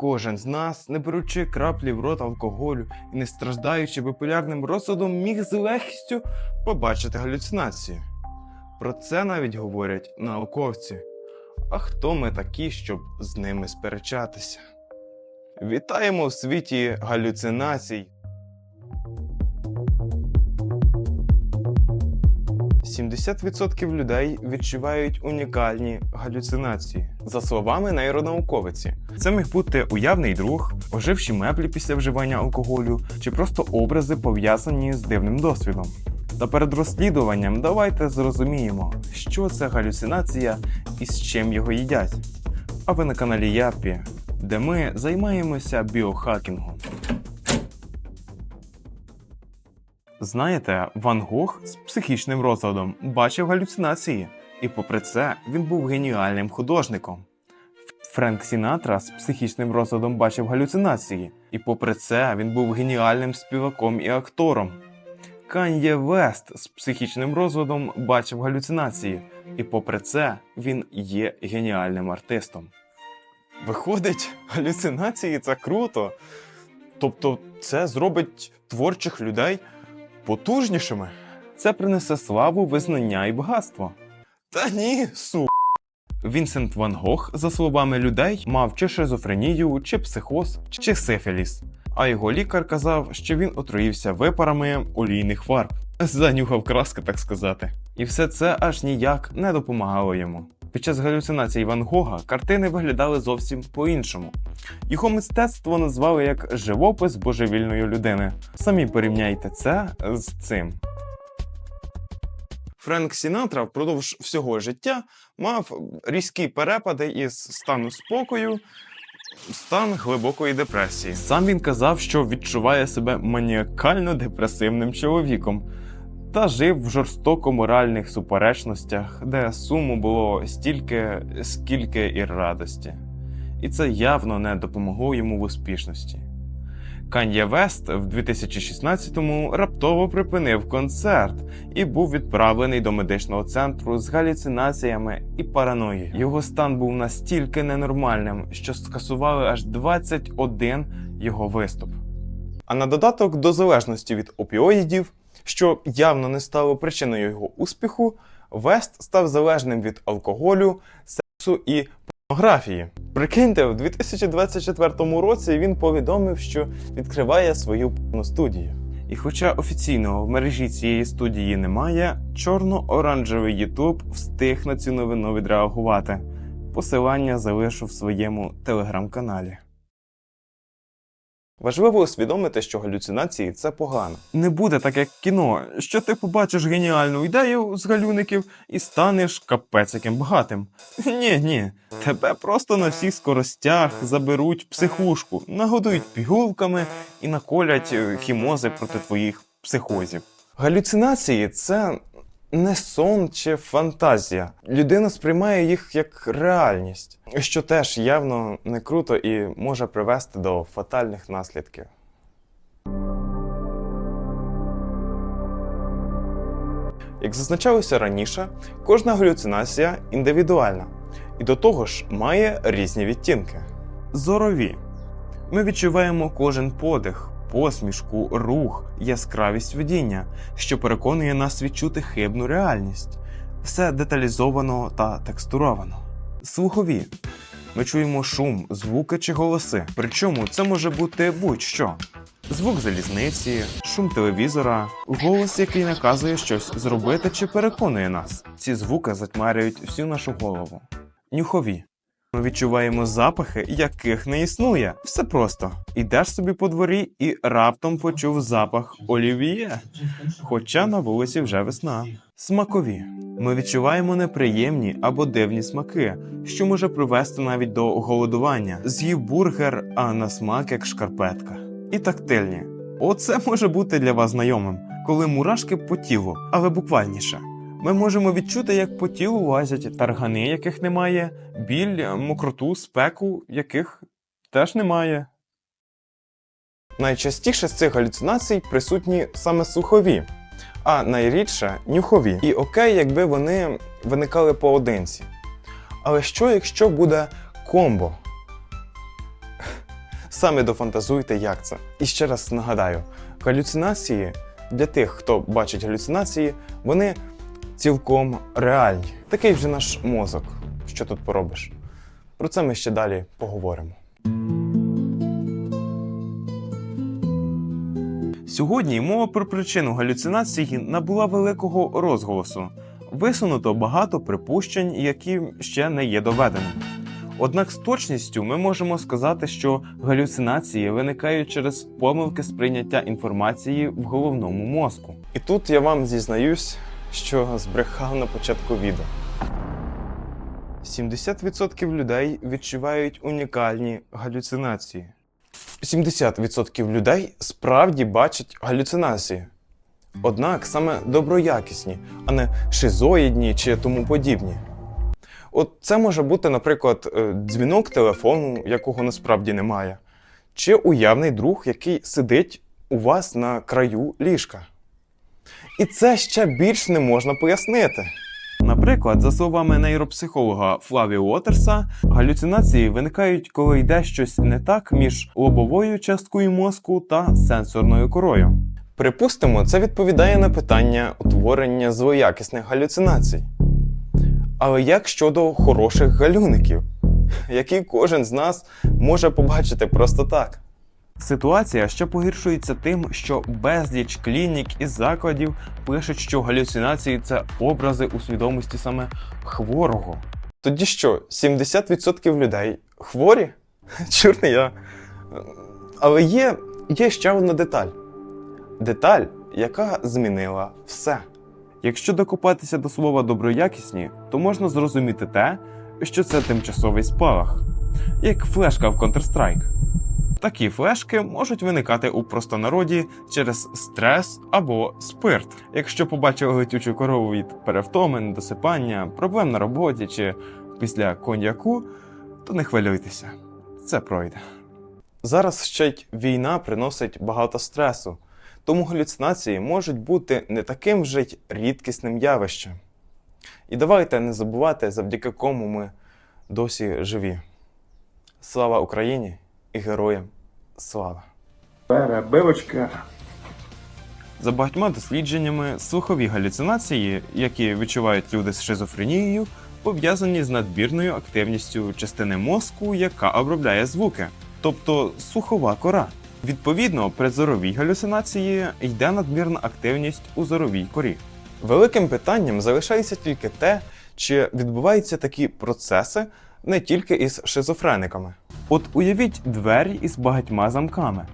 Кожен з нас, не беручи краплі в рот алкоголю і не страждаючи бипулярним розладом, міг з легкістю побачити галюцинації. Про це навіть говорять науковці. А хто ми такі, щоб з ними сперечатися? Вітаємо в світі галюцинацій. 70% людей відчувають унікальні галюцинації. За словами нейронауковиці, це міг бути уявний друг, оживші меблі після вживання алкоголю чи просто образи пов'язані з дивним досвідом. Та перед розслідуванням давайте зрозуміємо, що це галюцинація і з чим його їдять. А ви на каналі Япі, де ми займаємося біохакінгом. Знаєте, Ван Гог з психічним розладом бачив галюцинації, і попри це він був геніальним художником. Френк Сінатра з психічним розладом бачив галюцинації, і попри це він був геніальним співаком і актором. Кан'є Вест з психічним розладом бачив галюцинації, і попри це він є геніальним артистом. Виходить, галюцинації це круто. Тобто, це зробить творчих людей потужнішими. Це принесе славу, визнання і багатство. Та ні, су. Вінсент Ван Гог, за словами людей, мав чи шизофренію, чи психоз, чи сифіліс. А його лікар казав, що він отруївся випарами олійних фарб. Занюхав краски, так сказати. І все це аж ніяк не допомагало йому. Під час галюцинацій Ван Гога картини виглядали зовсім по-іншому. Його мистецтво назвали як живопис божевільної людини. Самі порівняйте це з цим. Френк Сінатра впродовж всього життя мав різкі перепади із стану спокою стан глибокої депресії. Сам він казав, що відчуває себе маніакально депресивним чоловіком та жив в жорстоко моральних суперечностях, де суму було стільки, скільки і радості. І це явно не допомогло йому в успішності. Кан'є Вест в 2016-му раптово припинив концерт і був відправлений до медичного центру з галюцинаціями і параноєю. Його стан був настільки ненормальним, що скасували аж 21 його виступ. А на додаток до залежності від опіоїдів, що явно не стало причиною його успіху, Вест став залежним від алкоголю, сексу і порнографії. Прикиньте, в 2024 році він повідомив, що відкриває свою студію. І хоча офіційного в мережі цієї студії немає, чорно-оранжевий Ютуб встиг на цю новину відреагувати. Посилання залишу в своєму телеграм-каналі. Важливо усвідомити, що галюцинації це погано. Не буде так, як кіно, що ти побачиш геніальну ідею з галюників і станеш капець яким багатим. Ні, ні, тебе просто на всіх скоростях заберуть психушку, нагодують пігулками і наколять е, хімози проти твоїх психозів. Галюцинації це не сон чи фантазія. Людина сприймає їх як реальність, що теж явно не круто і може привести до фатальних наслідків. Як зазначалося раніше, кожна галюцинація індивідуальна і до того ж має різні відтінки. Зорові. Ми відчуваємо кожен подих, посмішку, рух, яскравість видіння, що переконує нас відчути хибну реальність. Все деталізовано та текстуровано. Слухові. Ми чуємо шум, звуки чи голоси. Причому це може бути будь-що. Звук залізниці, шум телевізора, голос, який наказує щось зробити чи переконує нас. Ці звуки затьмарюють всю нашу голову. Нюхові. Ми відчуваємо запахи, яких не існує. Все просто. Ідеш собі по дворі і раптом почув запах олів'є. Хоча на вулиці вже весна. Смакові. Ми відчуваємо неприємні або дивні смаки, що може привести навіть до голодування. З'їв бургер, а на смак як шкарпетка. І тактильні. Оце може бути для вас знайомим, коли мурашки по тілу, але буквальніше. Ми можемо відчути, як по тілу лазять таргани, яких немає, біль, мокроту, спеку, яких теж немає. Найчастіше з цих галюцинацій присутні саме слухові, а найрідше нюхові. І окей, якби вони виникали поодинці. Але що, якщо буде комбо? самі дофантазуйте, як це. І ще раз нагадаю: галюцинації для тих, хто бачить галюцинації, вони цілком реальні. Такий вже наш мозок. Що тут поробиш? Про це ми ще далі поговоримо. Сьогодні мова про причину галюцинації набула великого розголосу. Висунуто багато припущень, які ще не є доведеними. Однак з точністю ми можемо сказати, що галюцинації виникають через помилки сприйняття інформації в головному мозку. І тут я вам зізнаюсь, що збрехав на початку відео. 70% людей відчувають унікальні галюцинації. 70% людей справді бачать галюцинації. Однак саме доброякісні, а не шизоїдні чи тому подібні. От це може бути, наприклад, е, дзвінок телефону, якого насправді немає, чи уявний друг, який сидить у вас на краю ліжка. І це ще більш не можна пояснити. Наприклад, за словами нейропсихолога Флаві Уотерса, галюцинації виникають, коли йде щось не так між лобовою часткою мозку та сенсорною корою. Припустимо, це відповідає на питання утворення злоякісних галюцинацій. Але як щодо хороших галюників, які кожен з нас може побачити просто так? Ситуація ще погіршується тим, що безліч клінік і закладів пишуть, що галюцинації це образи у свідомості саме хворого. Тоді що, 70% людей хворі? Чур не я. Але є, є ще одна деталь. Деталь, яка змінила все. Якщо докопатися до слова доброякісні, то можна зрозуміти те, що це тимчасовий спалах, як флешка в Counter-Strike. Такі флешки можуть виникати у простонароді через стрес або спирт. Якщо побачили летючу корову від перевтоми, недосипання, проблем на роботі чи після коньяку, то не хвилюйтеся, це пройде. Зараз ще й війна приносить багато стресу, тому галюцинації можуть бути не таким вже й рідкісним явищем. І давайте не забувати, завдяки кому ми досі живі. Слава Україні і героям слава! Перебивочка. За багатьма дослідженнями, слухові галюцинації, які відчувають люди з шизофренією, пов'язані з надмірною активністю частини мозку, яка обробляє звуки, тобто слухова кора. Відповідно, при зоровій галюцинації йде надмірна активність у зоровій корі. Великим питанням залишається тільки те, чи відбуваються такі процеси не тільки із шизофрениками. От уявіть двері із багатьма замками.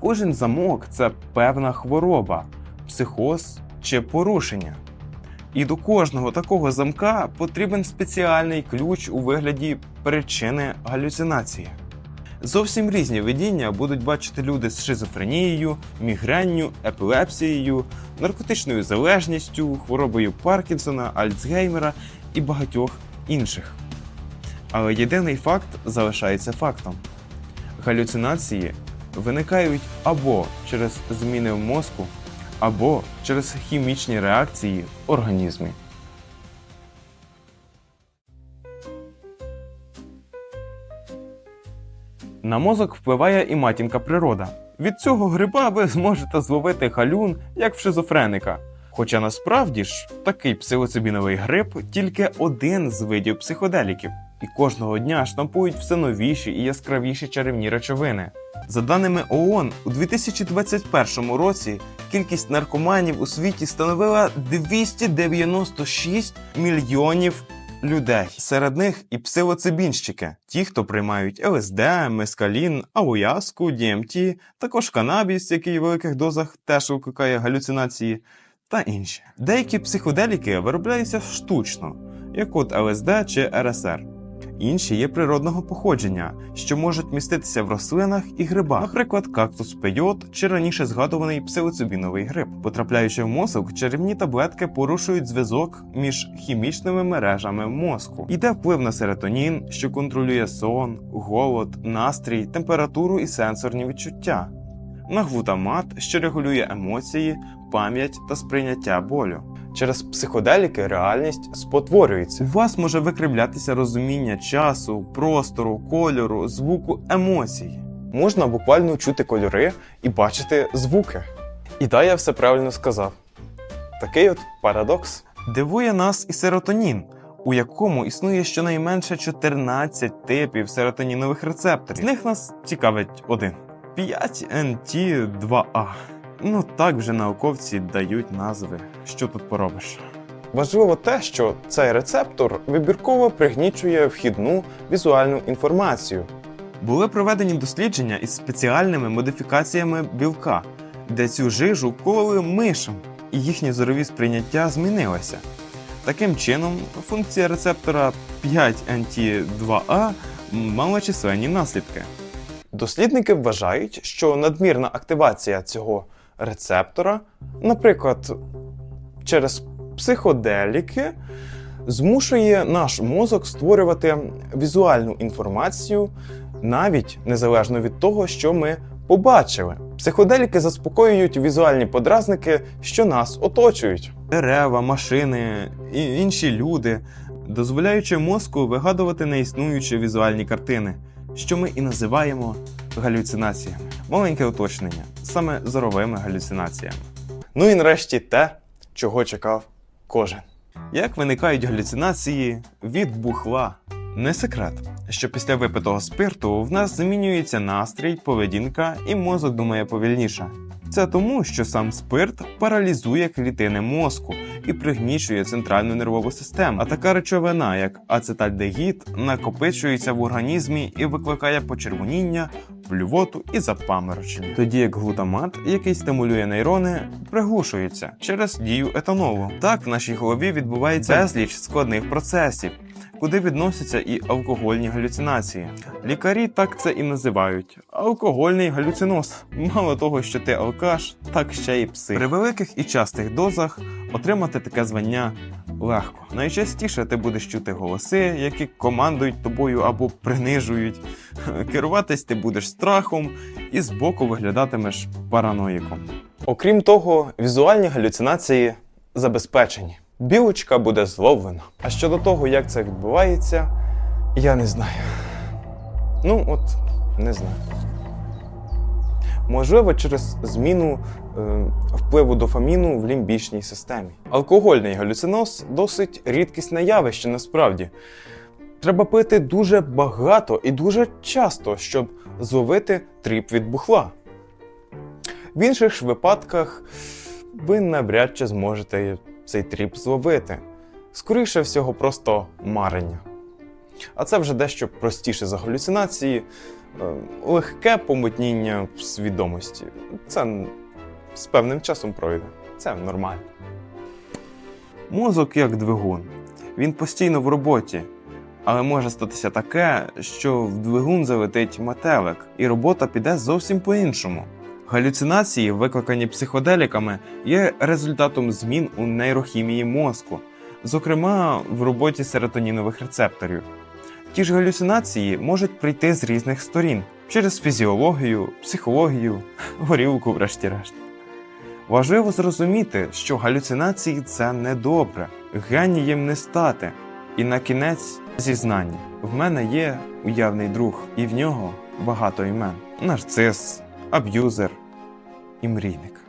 Кожен замок це певна хвороба, психоз чи порушення. І до кожного такого замка потрібен спеціальний ключ у вигляді причини галюцинації. Зовсім різні видіння будуть бачити люди з шизофренією, мігренню, епілепсією, наркотичною залежністю, хворобою Паркінсона, Альцгеймера і багатьох інших. Але єдиний факт залишається фактом: галюцинації виникають або через зміни в мозку, або через хімічні реакції в організмі. На мозок впливає і матінка природа. Від цього гриба ви зможете зловити галюн, як в шизофреника. Хоча насправді ж такий псилоцибіновий гриб тільки один з видів психоделіків, і кожного дня штампують все новіші і яскравіші чарівні речовини. За даними ООН, у 2021 році кількість наркоманів у світі становила 296 мільйонів людей. Серед них і псилоцибінщики, ті, хто приймають ЛСД, мескалін, ауяску, ДМТ, також канабіс, який в великих дозах теж викликає галюцинації, та інші. Деякі психоделіки виробляються штучно, як от ЛСД чи РСР. Інші є природного походження, що можуть міститися в рослинах і грибах, наприклад, кактус пейот чи раніше згадуваний псилоцибіновий гриб. Потрапляючи в мозок, чарівні таблетки порушують зв'язок між хімічними мережами мозку. Йде вплив на серотонін, що контролює сон, голод, настрій, температуру і сенсорні відчуття. На глутамат, що регулює емоції, пам'ять та сприйняття болю. Через психоделіки реальність спотворюється. У вас може викривлятися розуміння часу, простору, кольору, звуку, емоцій. Можна буквально чути кольори і бачити звуки. І да, я все правильно сказав. Такий от парадокс. Дивує нас і серотонін, у якому існує щонайменше 14 типів серотонінових рецепторів. З них нас цікавить один: 5NT2A. Ну так вже науковці дають назви. Що тут поробиш? Важливо те, що цей рецептор вибірково пригнічує вхідну візуальну інформацію. Були проведені дослідження із спеціальними модифікаціями білка, де цю жижу кололи мишам, і їхні зорові сприйняття змінилися. Таким чином, функція рецептора 5NT2A мала численні наслідки. Дослідники вважають, що надмірна активація цього рецептора, наприклад, через психоделіки, змушує наш мозок створювати візуальну інформацію навіть незалежно від того, що ми побачили. Психоделіки заспокоюють візуальні подразники, що нас оточують. Дерева, машини і інші люди, дозволяючи мозку вигадувати неіснуючі візуальні картини, що ми і називаємо галюцинаціями. Маленьке уточнення, саме зоровими галюцинаціями. Ну і нарешті те, чого чекав кожен. Як виникають галюцинації від бухла? Не секрет, що після випитого спирту в нас змінюється настрій, поведінка і мозок думає повільніше. Це тому, що сам спирт паралізує клітини мозку і пригнічує центральну нервову систему. А така речовина, як ацетальдегід, накопичується в організмі і викликає почервоніння, блювоту і запаморочення. Тоді як глутамат, який стимулює нейрони, приглушується через дію етанолу. Так в нашій голові відбувається безліч складних процесів. Куди відносяться і алкогольні галюцинації. Лікарі так це і називають алкогольний галюциноз. Мало того, що ти алкаш, так ще й пси. При великих і частих дозах отримати таке звання легко. Найчастіше ти будеш чути голоси, які командують тобою або принижують. Керуватись ти будеш страхом і збоку виглядатимеш параноїком. Окрім того, візуальні галюцинації забезпечені. Білочка буде зловлена. А щодо того, як це відбувається, я не знаю. Ну, от, не знаю. Можливо, через зміну е, впливу дофаміну в лімбічній системі. Алкогольний галюциноз досить рідкісне явище насправді. Треба пити дуже багато і дуже часто, щоб зловити тріп від бухла. В інших випадках ви навряд чи зможете цей тріп зловити. Скоріше всього, просто марення. А це вже дещо простіше за галюцинації, е, легке помутніння свідомості. Це з певним часом пройде. Це нормально. Мозок як двигун. Він постійно в роботі. Але може статися таке, що в двигун залетить метелик, і робота піде зовсім по-іншому. Галюцинації, викликані психоделіками, є результатом змін у нейрохімії мозку, зокрема в роботі серотонінових рецепторів. Ті ж галюцинації можуть прийти з різних сторін через фізіологію, психологію, горілку, врешті-решт. Важливо зрозуміти, що галюцинації це недобре, генієм не стати. І на кінець зізнання: в мене є уявний друг, і в нього багато імен: нарцис, аб'юзер і мрійник.